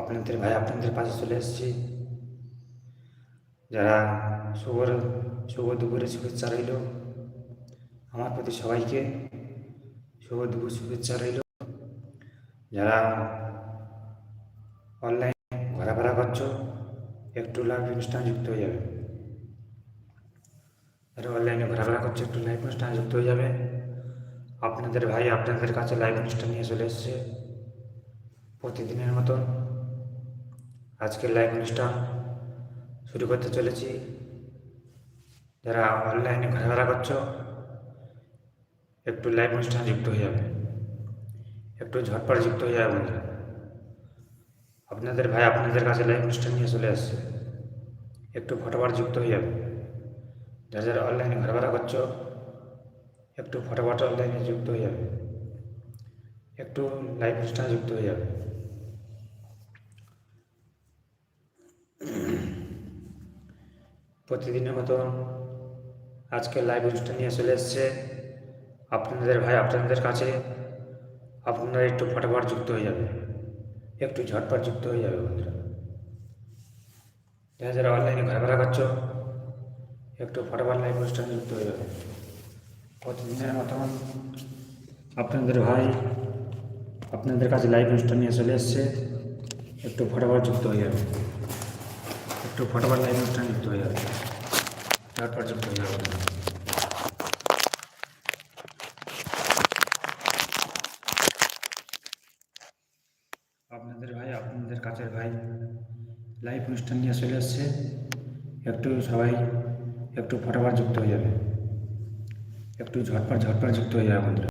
আপনাদের ভাই আপনাদের পাশে চলে এসেছি। যারা শুভ শুভ দুপুরে শুভেচ্ছা রইল, আমার প্রতি সবাইকে শুভ দুপুর শুভেচ্ছা রইল। যারা অনলাইনে ঘোরাফেরা করছ, একটু লাইভ অনুষ্ঠান যুক্ত হয়ে যাবে। যারা অনলাইনে ঘোরাফেরা করছ, একটু লাইভ অনুষ্ঠান যুক্ত হয়ে যাবে। আপনাদের ভাই আপনাদের কাছে লাইভ অনুষ্ঠান নিয়ে চলে এসেছে। প্রতিদিনের মতন আজকের লাইভ অনুষ্ঠান শুরু করতে চলেছি। যারা অনলাইনে ঘোরাফেরা করছ, একটু লাইভ অনুষ্ঠান যুক্ত হয়ে যাবে। একটু ঝটপট যুক্ত হয়ে যাবে বন্ধুরা। আপনাদের ভাই আপনাদের কাছে লাইভ অনুষ্ঠান নিয়ে চলে আসছে। একটু ফটোফট যুক্ত হয়ে যাবে। যারা যারা অনলাইনে ঘোরাফেরা করছ, একটু ফটোফট অনলাইনে যুক্ত হয়ে যাবে। একটু লাইভ অনুষ্ঠান যুক্ত হয়ে যাবে। প্রতিদিনের মতো আজকে লাইভ অনুষ্ঠান নিয়ে চলে এসছে। আপনাদের ভাই, আপনাদের কাছে আপনারা একটু ফটোফট যুক্ত হয়ে যাবে। একটু ঝটপট যুক্ত হয়ে যাবে বন্ধুরা। যারা যারা অনলাইনে ঘোরাফেরা করছ, একটু ফটোফট লাইভ অনুষ্ঠানে যুক্ত হয়ে যাবে। প্রতিদিনের মতন আপনাদের ভাই, আপনাদের কাছে লাইভ অনুষ্ঠান নিয়ে চলে এসছে। একটু ফটোফট যুক্ত হয়ে যাবে। একটু ফটোফট লাইভ অনুষ্ঠান যুক্ত যুক্ত হয়ে আপনাদের ভাই, আপনাদের কাছের ভাই লাইভ অনুষ্ঠান নিয়ে চলে আসছে। একটু সবাই একটু ফটাফট যুক্ত হয়ে যাবে। একটু ঝটপট ঝটপট যুক্ত হয়ে যাবে বন্ধুরা।